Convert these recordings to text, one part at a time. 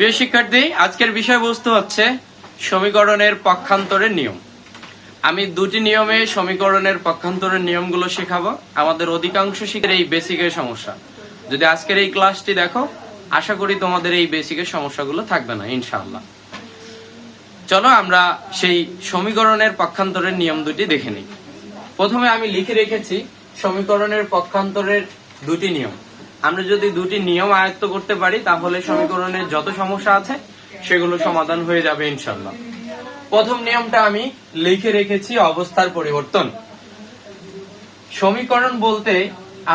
প্রিয় শিক্ষার্থী, আজকের বিষয়বস্তু হচ্ছে সমীকরণের পক্ষান্তরের নিয়ম। আমি দুটি নিয়মে সমীকরণের পক্ষান্তরের নিয়মগুলো শেখাবো। আমাদের অধিকাংশ শিখের এই বেসিকের সমস্যা। যদি আজকের এই ক্লাসটি দেখো, আশা করি তোমাদের এই বেসিকের সমস্যাগুলো থাকবে না, ইনশাআল্লাহ। চলো আমরা সেই সমীকরণের পক্ষান্তরের নিয়ম দুটি দেখে নিই। প্রথমে আমি লিখে রেখেছি, সমীকরণের পক্ষান্তরের দুটি নিয়ম। আমরা যদি দুটি নিয়ম আয়ত্ত করতে পারি, তাহলে সমীকরণের যত সমস্যা আছে, সেগুলো সমাধান হয়ে যাবে ইনশাল্লাহ প্রথম নিয়মটা আমি লিখে রেখেছি অবস্থার পরিবর্তন। সমীকরণ বলতে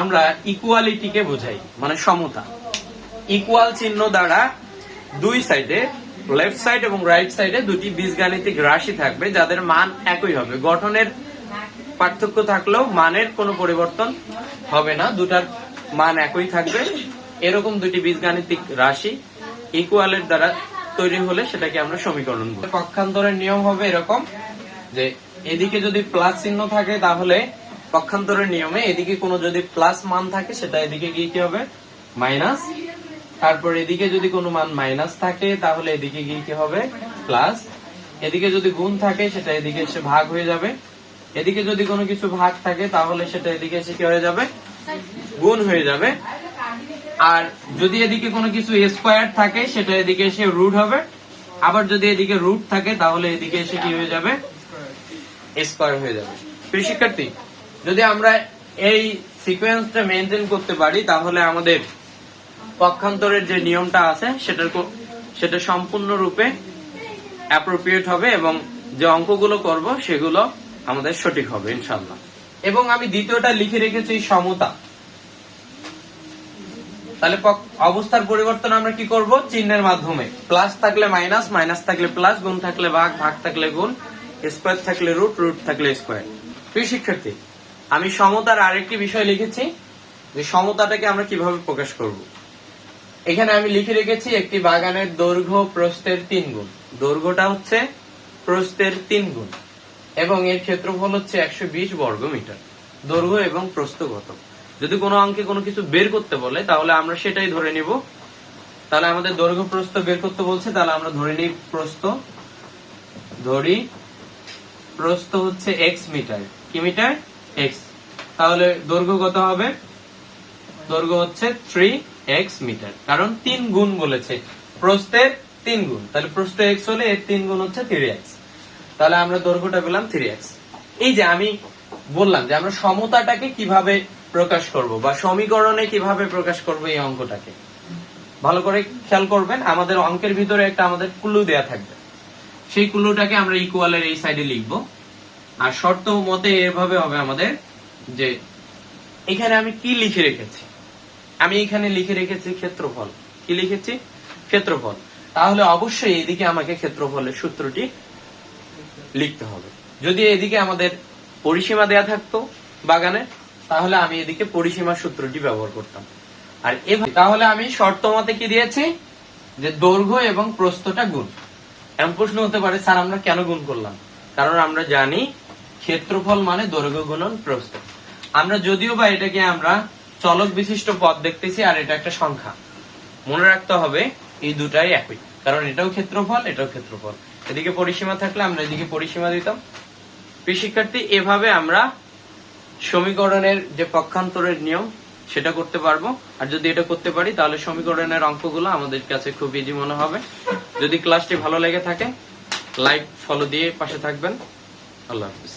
আমরা ইকুয়ালিটিকে বোঝাই মানে সমতা। ইকুয়াল চিহ্ন দ্বারা দুই সাইডে লেফট সাইড এবং রাইট সাইডে দুটি বীজগাণিতিক রাশি থাকবে, যাদের মান একই হবে। গঠনের পার্থক্য থাকলেও মানের কোনো পরিবর্তন হবে না, দুটার মান একই থাকবে। এরকম দুটি বীজগাণিতিক রাশি ইকুয়ালের দ্বারা তৈরি হলে সেটাকে আমরা সমীকরণ বলি। পক্ষান্তরের নিয়ম হবে এরকম যে, এদিকে যদি প্লাস চিহ্ন থাকে তাহলে পক্ষান্তরের নিয়মে এদিকে কোনো যদি প্লাস মান থাকে সেটা এদিকে গিয়ে কি হবে? মাইনাস তারপর এদিকে যদি কোনো মান মাইনাস থাকে তাহলে এদিকে গিয়ে কি হবে? প্লাস এদিকে যদি গুণ থাকে সেটা এদিকে এসে ভাগ হয়ে যাবে। এদিকে যদি কোনো কিছু ভাগ থাকে, তাহলে সেটা এদিকে এসে কি হয়ে যাবে? গুণ হয়ে যাবে। আর যদি এদিকে কোনো কিছু স্কোয়ার থাকে, সেটা এদিকে এসে রুট হবে। আবার যদি এদিকে রুট থাকে, তাহলে এদিকে এসে কি হয়ে যাবে? স্কোয়ার হয়ে যাবে। প্রিয় শিক্ষার্থী, যদি আমরা এই সিকোয়েন্সটা মেনটেন করতে পারি, তাহলে আমাদের পক্ষান্তরের যে নিয়মটা আছে, সেটার সেটা সম্পূর্ণরূপে অ্যাপ্রোপ্রিয়েট হবে এবং যে অঙ্কগুলো করব, সেগুলো আমাদের সঠিক হবে ইনশাল্লাহ এবং আমি দ্বিতীয়টা লিখে রেখেছি সমতা। তাহলে অবস্থার পরিবর্তন আমরা কি করব? চিহ্নের মাধ্যমে। প্লাস থাকলে মাইনাস মাইনাস থাকলে প্লাস, গুণ থাকলে ভাগ ভাগ থাকলে গুণ, স্কোয়ার থাকলে রুট রুট থাকলে স্কোয়ার। প্রিয় শিক্ষার্থী, আমি সমতার আরেকটি বিষয় লিখেছি, যে সমতাটাকে আমরা কীভাবে প্রকাশ করব? এখানে আমি লিখে রেখেছি একটি বাগানের দৈর্ঘ্য প্রস্থের তিন গুণ। দৈর্ঘ্যটা হচ্ছে প্রস্থের তিন গুণ। এবং এর ক্ষেত্রফল হচ্ছে একশো বিশ বর্গ মিটার দৈর্ঘ্য এবং প্রস্থ কত যদি কোনো অঙ্কে কোনো কিছু বের করতে বলে, তাহলে আমরা সেটাই ধরে নিব। তাহলে আমাদের দৈর্ঘ্য প্রস্থ বের করতে বলছে, তাহলে আমরা ধরে নিই প্রস্থ। ধরি, প্রস্থ হচ্ছে এক্স মিটার। কি মিটার? এক্স তাহলে দৈর্ঘ্য কত হবে? দৈর্ঘ্য হচ্ছে থ্রি এক্স মিটার। কারণ তিন গুণ বলেছে। প্রস্থের তিন গুণ। তাহলে প্রস্থ এক্স হলে এর তিন গুণ হচ্ছে থ্রি এক্স তাহলে আমরা দৈর্ঘ্যটা পেলাম থ্রি এক্স এই যে আমি বললাম যে আমরা সমতাটাকে কীভাবে প্রকাশ করব বা সমীকরণে কীভাবে প্রকাশ করব এই অঙ্কটাকে। ভালো করে খেয়াল করবেন, আমাদের অঙ্কের ভিতরে একটা আমাদের ক্লু দেয়া থাকবে। সেই ক্লুটাকে আমরা ইকুয়ালের এই সাইডে লিখব। আর শর্ত মতে এভাবে হবে আমাদের যে এখানে আমি কি লিখে রেখেছি? আমি এখানে লিখে রেখেছি ক্ষেত্রফল। কি লিখেছি? ক্ষেত্রফল। তাহলে অবশ্যই এদিকে আমাকে ক্ষেত্রফলের সূত্রটি লিখতে হবে। যদি এদিকে আমাদের পরিসীমা দেয়া থাকতো বাগানে, তাহলে আমি এদিকে পরিসীমা সূত্রটি ব্যবহার করতাম। আর তাহলে আমি শর্ত মতে কি দিয়েছি? যে দৈর্ঘ্য এবং প্রস্থটা গুণ। এমন প্রশ্ন হতে পারে, স্যার, আমরা কেন গুণ করলাম? কারণ আমরা জানি ক্ষেত্রফল মানে দৈর্ঘ্য গুণন প্রস্থ। আমরা যদিও বা এটাকে আমরা চলক বিশিষ্ট পদ দেখতেছি, আর এটা একটা সংখ্যা। মনে রাখতে হবে, এই দুটাই একই। কারণ এটাও ক্ষেত্রফল এটাও ক্ষেত্রফল। এদিকে পরিসীমা থাকলে আমরা এদিকে পরিসীমা দিতাম। প্রিয় শিক্ষার্থী, এভাবে আমরা সমীকরণের যে পক্ষান্তরের নিয়ম, সেটা করতে পারব। আর যদি এটা করতে পারি, তাহলে সমীকরণের অঙ্কগুলো আমাদের কাছে খুব ইজি মনে হবে। যদি ক্লাসটি ভালো লেগে থাকে লাইক ফলো দিয়ে পাশে থাকবেন। আল্লাহ হাফিজ।